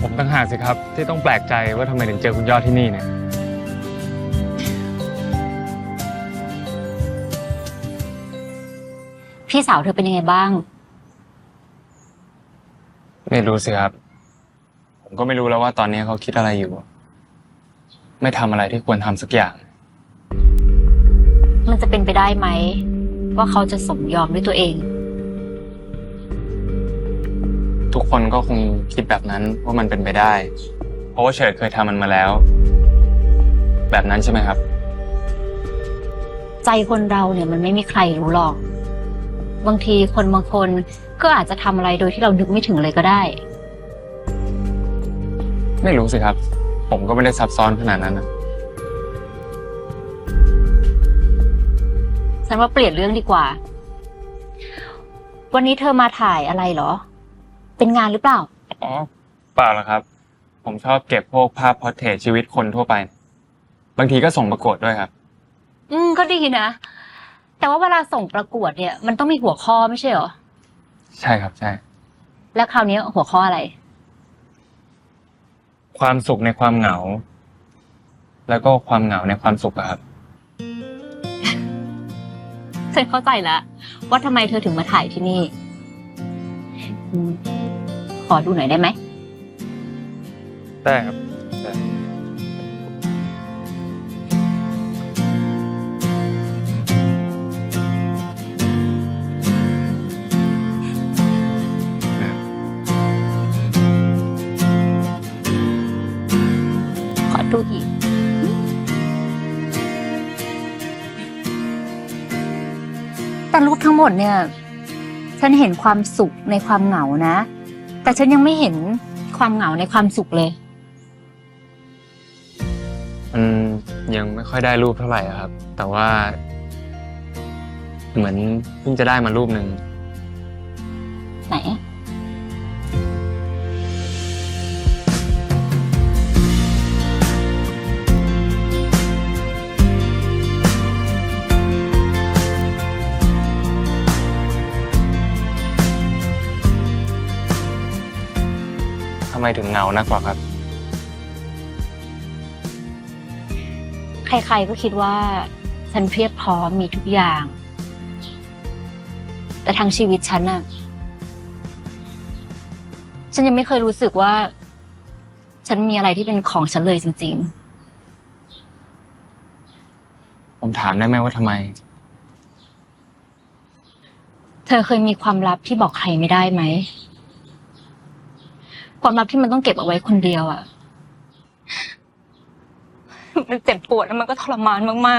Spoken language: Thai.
ผมต่างหากสิครับ ที่ต้องแปลกใจว่าทำไมถึงเจอคุณยอดที่นี่เนี่ย พี่สาวเธอเป็นยังไงบ้าง ไม่รู้สิครับ ผมก็ไม่รู้แล้วว่าตอนนี้เขาคิดอะไรอยู่ ไม่ทำอะไรที่ควรทำสักอย่าง มันจะเป็นไปได้ไหม ว่าเขาจะสมยอมด้วยตัวเอง กคนก็คงคิดแบบนั้นว่ามันเป็นไปได้ เพราะว่าเฉิดเคยทำมันมาแล้ว แบบนั้นใช่ไหมครับ ใจคนเราเนี่ยมันไม่มีใครรู้หรอก บางทีคนบางคนก็อาจจะทำอะไรโดยที่เรานึกไม่ถึงเลยก็ได้ ไม่รู้สิครับ ผมก็ไม่ได้ซับซ้อนขนาดนั้นนะฉันว่าเปลี่ยนเรื่องดีกว่า วันนี้เธอมาถ่ายอะไรเหรอ เป็นงานหรือเปล่า อ๋อเปล่าหรอกครับ ผมชอบเก็บพวกภาพพอร์เทรตชีวิตคนทั่วไป บางทีก็ส่งประกวดด้วยครับ อืมก็ดีนะ แต่ว่าเวลาส่งประกวดเนี่ย มันต้องมีหัวข้อไม่ใช่เหรอ ใช่ครับใช่ แล้วคราวนี้หัวข้ออะไร ความสุขในความเหงา แล้วก็ความเหงาในความสุขอะครับ ฉันเข้าใจแล้วว่าทำไมเธอถึงมาถ่ายที่นี่อืม ขอดูหน่อยได้ไหม ได้ครับได้ขอดูอีก แต่รูปทั้งหมดเนี่ย ฉันเห็นความสุขในความเหงานะ แต่ฉันยังไม่เห็นความเหงาในความสุขเลย มันยังไม่ค่อยได้รูปเท่าไหร่อะครับ แต่ว่า เหมือนเพิ่งจะได้มารูปหนึ่งไหน ไมถึงเหงานักกว่าครับ ใครๆก็คิดว่า ฉันเพียบพร้อมมีทุกอย่าง แต่ทั้งชีวิตฉันน่ะฉันยังไม่เคยรู้สึกว่า ฉันมีอะไรที่เป็นของฉันเลยจริงผมถามได้ไหมว่าทำไมๆเธอเคยมีความลับที่บอกใครไม่ได้ไหม ความลับที่มันต้องเก็บเอาไว้คนเดียวอะมันเจ็บปวดแล้วมันก็ทรมานมากๆมั